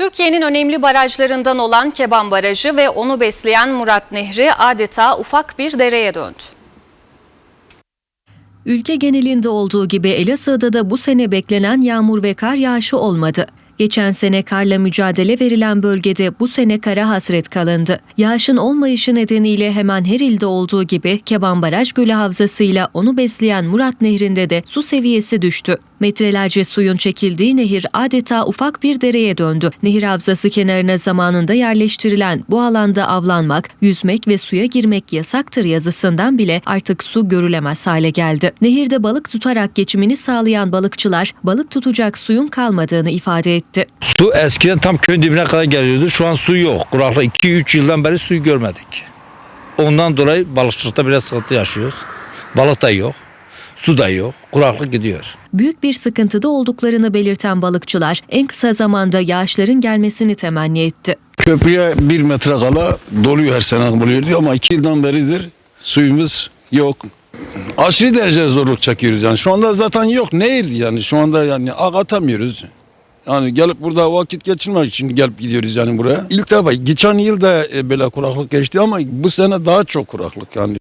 Türkiye'nin önemli barajlarından olan Keban Barajı ve onu besleyen Murat Nehri adeta ufak bir dereye döndü. Ülke genelinde olduğu gibi Elazığ'da da bu sene beklenen yağmur ve kar yağışı olmadı. Geçen sene karla mücadele verilen bölgede bu sene kara hasret kalındı. Yağışın olmayışı nedeniyle hemen her ilde olduğu gibi Keban Baraj Gölü Havzası'yla onu besleyen Murat Nehri'nde de su seviyesi düştü. Metrelerce suyun çekildiği nehir adeta ufak bir dereye döndü. Nehir havzası kenarına zamanında yerleştirilen bu alanda avlanmak, yüzmek ve suya girmek yasaktır yazısından bile artık su görülemez hale geldi. Nehirde balık tutarak geçimini sağlayan balıkçılar balık tutacak suyun kalmadığını ifade etti. Su eskiden tam köyün dibine kadar geliyordu. Şu an su yok. Kuraklık 2-3 yıldan beri suyu görmedik. Ondan dolayı balıkçılıkta biraz sıkıntı yaşıyoruz. Balık da yok. Su da yok. Kuraklık gidiyor. Büyük bir sıkıntıda olduklarını belirten balıkçılar en kısa zamanda yağışların gelmesini temenni etti. Köprüye bir metre kala doluyor her sene buluyordu ama iki yıldan beridir suyumuz yok. Aşırı derece zorluk çekiyoruz yani. Şu anda zaten yok. Nehir yani şu anda yani ak atamıyoruz. Yani gelip burada vakit geçirmek için gelip gidiyoruz yani buraya. İlk defa geçen yıl da e, böyle kuraklık geçti ama bu sene daha çok kuraklık yani.